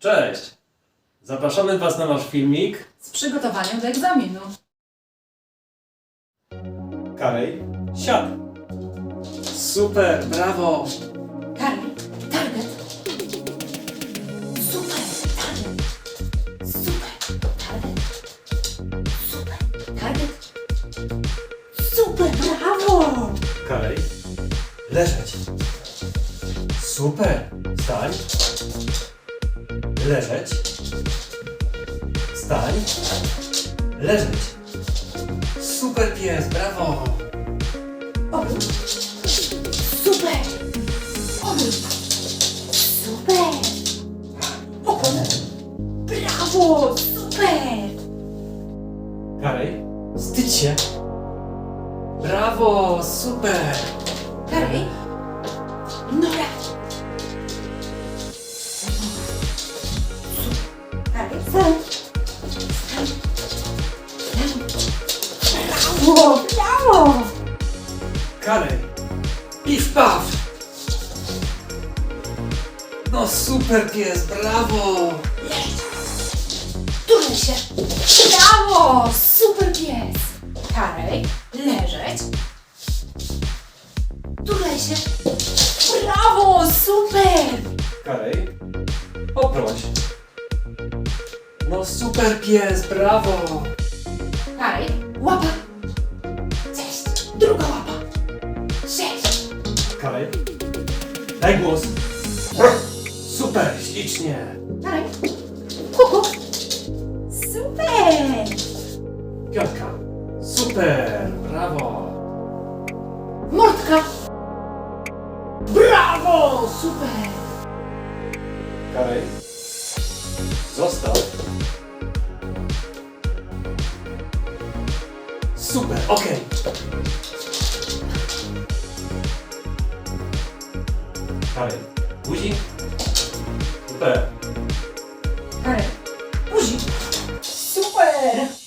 Cześć! Zapraszamy Was na nasz filmik. z przygotowaniem do egzaminu. Karej, siad! Super, brawo! Karol, target. Super, target. Super, target. Super, target. Super, brawo! Karej, leżeć. Super, stań. Leżeć. Stań. Leżeć. Super pies, brawo! Obrót. Super. Obrót. Super. Opon. Brawo, super. Karej, wstydź się. Brawo, super! Karol, Nora. Brawo, brawo. Karej, pif paf! No super pies, brawo! Turnij się. Brawo, super pies. Karol, leżeć. Turlaj się. Brawo, super. Karej, oproś. No super pies, brawo! Karol, łapa. Cześć. Druga łapa. Sześć. Karej, daj głos. Super, ślicznie. Karol, kuku. Super. Piątka, super, brawo. Mordka. Brawo, super. Karej, zostaw. Super, okej. Karej, guzik. Super. Karol, guzik. Super.